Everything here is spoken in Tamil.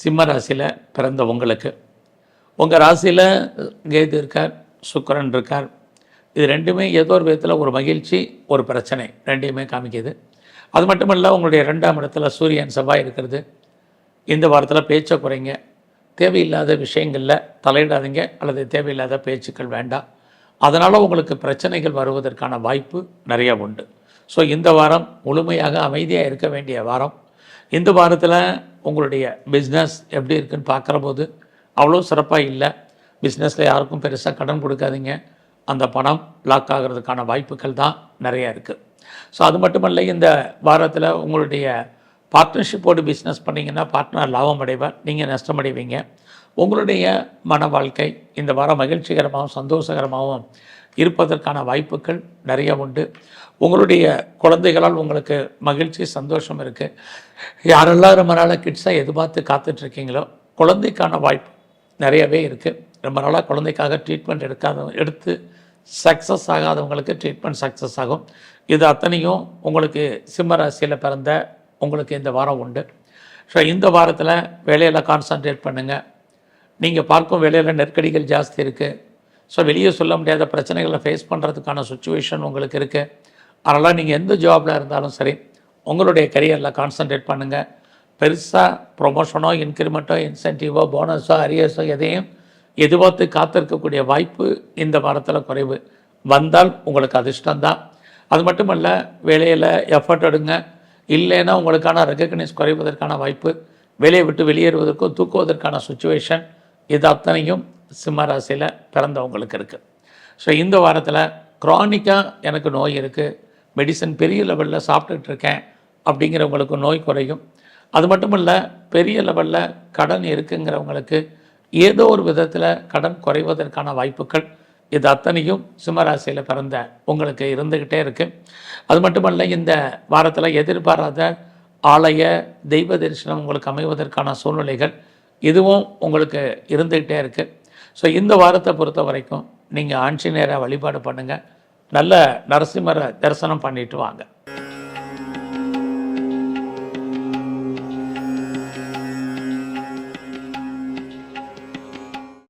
சிம்ம ராசியில் பிறந்த உங்களுக்கு. உங்கள் ராசியில் கேது இருக்கார் சுக்கரன் இருக்கார். இது ரெண்டுமே ஏதோ ஒரு விதத்தில் ஒரு மகிழ்ச்சி ஒரு பிரச்சனை. ரெண்டையுமே காமிக்குது. அது மட்டும் இல்லை உங்களுடைய ரெண்டாம் இடத்துல சூரியன் செவ்வாய் இருக்கிறது. இந்த வாரத்தில் பேச்சை குறைங்க. தேவையில்லாத விஷயங்களில் தலையிடாதீங்க அல்லது தேவையில்லாத பேச்சுக்கள் வேண்டாம். அதனால் உங்களுக்கு பிரச்சனைகள் வருவதற்கான வாய்ப்பு நிறைய உண்டு. ஸோ இந்த வாரம் முழுமையாக அமைதியாக இருக்க வேண்டிய வாரம். இந்த வாரத்தில் உங்களுடைய பிஸ்னஸ் எப்படி இருக்குன்னு பார்க்குற போது அவ்வளோ சிறப்பாக இல்லை. பிஸ்னஸில் யாருக்கும் பெருசாக கடன் கொடுக்காதீங்க. அந்த பணம் லாக் ஆகிறதுக்கான வாய்ப்புகள் தான் நிறைய இருக்குது ஸோ அது மட்டுமல்ல இந்த வாரத்தில் உங்களுடைய பார்ட்னர்ஷிப்போடு பிஸ்னஸ் பண்ணிங்கன்னா பார்ட்னர் லாபம் அடைவார். நீங்கள் நஷ்டம் அடைவீங்க. உங்களுடைய மன வாழ்க்கை இந்த வாரம் மகிழ்ச்சிகரமாகவும் சந்தோஷகரமாகவும் இருப்பதற்கான வாய்ப்புகள் நிறைய உண்டு. உங்களுடைய குழந்தைகளால் உங்களுக்கு மகிழ்ச்சி சந்தோஷம் இருக்குது யாரெல்லாம் ரொம்ப நாளாக கிட்ஸாக எதிர்பார்த்து காத்துட்ருக்கீங்களோ குழந்தைக்கான வாய்ப்பு நிறையவே இருக்குது ரொம்ப நாளாக குழந்தைக்காக ட்ரீட்மெண்ட் எடுக்காத எடுத்து சக்ஸஸ் ஆகாதவங்களுக்கு ட்ரீட்மெண்ட் சக்ஸஸ் ஆகும். இது அத்தனையும் உங்களுக்கு சிம்ம ராசியில் பிறந்த உங்களுக்கு இந்த வாரம் உண்டு. ஸோ இந்த வாரத்தில் வேலையில் கான்சன்ட்ரேட் பண்ணுங்கள் நீங்கள் பார்க்கும் வேலையில் நெருக்கடிகள் ஜாஸ்தி இருக்குது ஸோ வெளியே சொல்ல முடியாத பிரச்சனைகளை ஃபேஸ் பண்ணுறதுக்கான சுச்சுவேஷன் உங்களுக்கு இருக்குது அதனால் நீங்கள் எந்த ஜாபில் இருந்தாலும் சரி உங்களுடைய கரியரில் கான்சன்ட்ரேட் பண்ணுங்கள் பெருசாக ப்ரொமோஷனோ இன்க்ரிமெண்ட்டோ இன்சென்டிவோ போனஸோ அரியர்ஸோ எதையும் எதிர்பார்த்து காத்திருக்கக்கூடிய வாய்ப்பு இந்த வாரத்தில் குறைவு. வந்தால் உங்களுக்கு அதிர்ஷ்டம்தான். அது மட்டுமல்ல வேலையில் எஃபர்ட் எடுங்க. இல்லைன்னா உங்களுக்கான ரெக்கக்னைஸ் குறைவதற்கான வாய்ப்பு. வேலையை விட்டு வெளியேறுவதற்கோ தூக்குவதற்கான சுச்சுவேஷன் இது அத்தனையும் சிம்ம ராசியில் பிறந்தவங்களுக்கு இருக்குது ஸோ இந்த வாரத்தில் க்ரானிக்காக எனக்கு நோய் இருக்குது மெடிசன் பெரிய லெவலில் சாப்பிட்டுட்டு இருக்கேன் அப்படிங்கிறவங்களுக்கு நோய் குறையும். அது மட்டும் இல்லை பெரிய லெவலில் கடன் இருக்குங்கிறவங்களுக்கு ஏதோ ஒரு விதத்தில் கடன் குறைவதற்கான வாய்ப்புகள் இது அத்தனையும் சிம்மராசியில் பிறந்த உங்களுக்கு இருந்துக்கிட்டே இருக்குது அது மட்டுமல்ல இந்த வாரத்தில் எதிர்பாராத ஆலய தெய்வ தரிசனம் உங்களுக்கு அமைவதற்கான சூழ்நிலைகள் இதுவும் உங்களுக்கு இருந்துக்கிட்டே இருக்குது ஸோ இந்த வாரத்தை பொறுத்த வரைக்கும் நீங்கள் ஆஞ்சநேயரை வழிபாடு பண்ணுங்கள் நல்ல நரசிம்மரை தரிசனம் பண்ணிட்டு வாங்க.